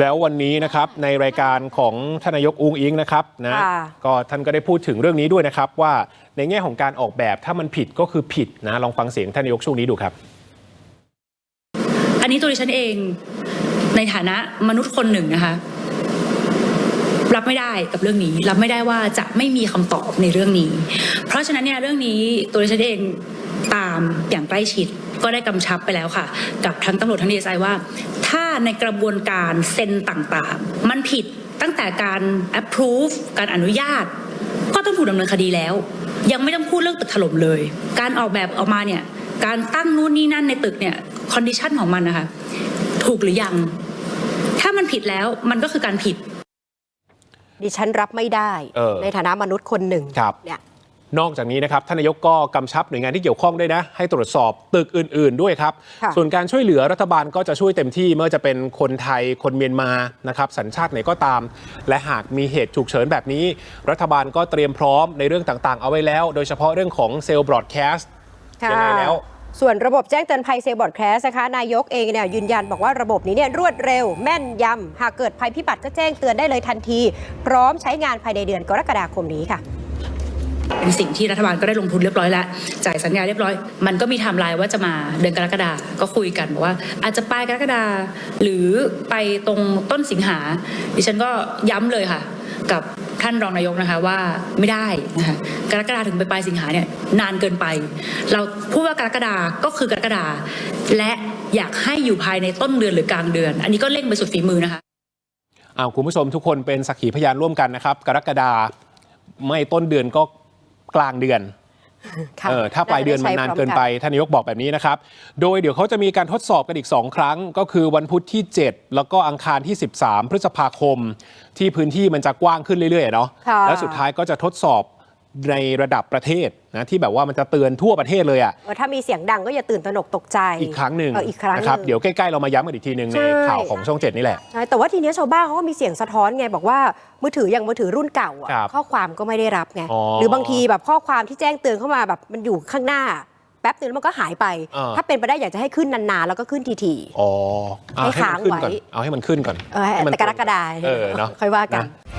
แล้ววันนี้นะครับในรายการของทานนายกอุ้งอิงนะครับนะค่ะก็ท่านก็ได้พูดถึงเรื่องนี้ด้วยนะครับ ว่าในแง่ของการออกแบบถ้ามันผิดก็คือผิดนะลองฟังเสียงท่านนายกช่วงนี้ดูครับ อันนี้ตัวดิฉันเองในฐานะมนุษย์คนหนึ่งนะคะรับไม่ได้กับเรื่องนี้ รับไม่ได้ว่าจะไม่มีคำตอบในเรื่องนี้ เพราะฉะนั้นเนี่ยเรื่องนี้ตัวดิฉันเองตามอย่างใกล้ชิดก็ได้กำชับไปแล้วค่ะ กับทั้งตำรวจทั้งดีไซน์ว่า ถ้า ในกระบวนการเซ็นต่างๆ มันผิดตั้งแต่การ approve การอนุญาต ก็ต้องถูกดำเนินคดีแล้ว ยังไม่ต้องพูดเรื่องตึกถล่มเลย การออกแบบออกมาเนี่ยการตั้งนู่นนี่นั่นในตึกเนี่ยคอนดิชันของมันนะคะถูกหรือยัง ถ้ามันผิดแล้วมันก็คือการผิด ดิฉันรับไม่ได้เออในฐานะมนุษย์คนหนึ่งครับเนี่ย นอกจากนี้นะครับท่านนายกก็กำชับหน่วยงานที่เกี่ยวข้องด้วยนะ ให้ตรวจสอบตึกอื่น ๆ ด้วยครับค่ะส่วนการช่วยเหลือรัฐบาลก็จะช่วยเต็มที่ไม่ว่าจะเป็นคนไทยคนเมียนมานะครับสัญชาติไหนก็ตาม และหากมีเหตุฉุกเฉินแบบนี้ รัฐบาลก็เตรียมพร้อมในเรื่องต่างๆ เอาไว้แล้ว โดยเฉพาะเรื่องของเซลล์บรอดแคสต์ค่ะยังไงแล้วส่วนระบบแจ้งเตือนภัยเซลล์บอร์ดแคสนะคะนายกเองเนี่ยยืนยันบอกว่าระบบนี้เนี่ยรวดเร็ว แม่นยำหากเกิดภัยพิบัติก็แจ้งเตือนได้เลยทันที พร้อมใช้งานภายในเดือนกรกฎาคมนี้ค่ะ เป็นสิ่งที่รัฐบาลก็ได้ลงทุนเรียบร้อยแล้ว จ่ายสัญญาเรียบร้อย มันก็มีไทม์ไลน์ว่าจะมาเดือนกรกฎาก็คุยกันบอกว่า อาจจะปลายกรกฎาหรือไปตรงต้นสิงหาดิฉันก็ย้ำเลยค่ะ กับท่านรองนายกนะคะว่าไม่ได้นะคะกรกฎาถึงไปปลายสิงหาเนี่ยนานเกินไป เราพูดว่ากรกฎาก็คือกรกฎาและอยากให้อยู่ภายในต้นเดือนหรือกลางเดือน อันนี้ก็เร่งไปสุดฝีมือนะคะอ้าวคุณผู้ชมทุกคนเป็นสักขีพยานร่วมกันนะครับ กรกฎาไม่ต้นเดือนก็ กลางเดือนค่ะเออถ้าปลายเดือนมันนานเกินไปท่านนายกบอกแบบนี้นะครับ โดยเดี๋ยวเขาจะมีการทดสอบกันอีก 2 ครั้ง ก็คือวันพุธที่ 7 แล้วก็อังคารที่ 13 พฤษภาคม ที่พื้นที่มันจะกว้างขึ้นเรื่อยๆเนาะค่ะแล้วสุดท้ายก็จะทดสอบ ในระดับประเทศนะที่แบบว่ามันจะเตือนทั่วประเทศเลยอะเออถ้ามีเสียงดังก็อย่าตื่นตระหนกตกใจอีกครั้งหนึ่งเอออีกครั้งนะครับหนึ่งเดี๋ยวใกล้ๆเรามาย้ำกันอีกทีหนึ่งในใช่ข่าวของช่องเจ็ดนี่แหละใช่แต่ว่าทีเนี้ยชาวบ้านเขาก็มีเสียงสะท้อนไงบอกว่ามือถืออย่างมือถือรุ่นเก่าอะครับข้อความก็ไม่ได้รับไงอ๋อหรือบางทีแบบข้อความที่แจ้งเตือนเข้ามาแบบมันอยู่ข้างหน้าแป๊บนึงแล้วมันก็หายไปอ่าถ้าเป็นไปได้อยากจะให้ขึ้นนานๆ แล้วก็ขึ้นทีๆอ๋ออะให้ให้มันค้างขึ้นไว้ก่อนเอาให้มันขึ้นก่อนเออให้มันแต่กรกฎาเออเนาะค่อยว่ากันนะ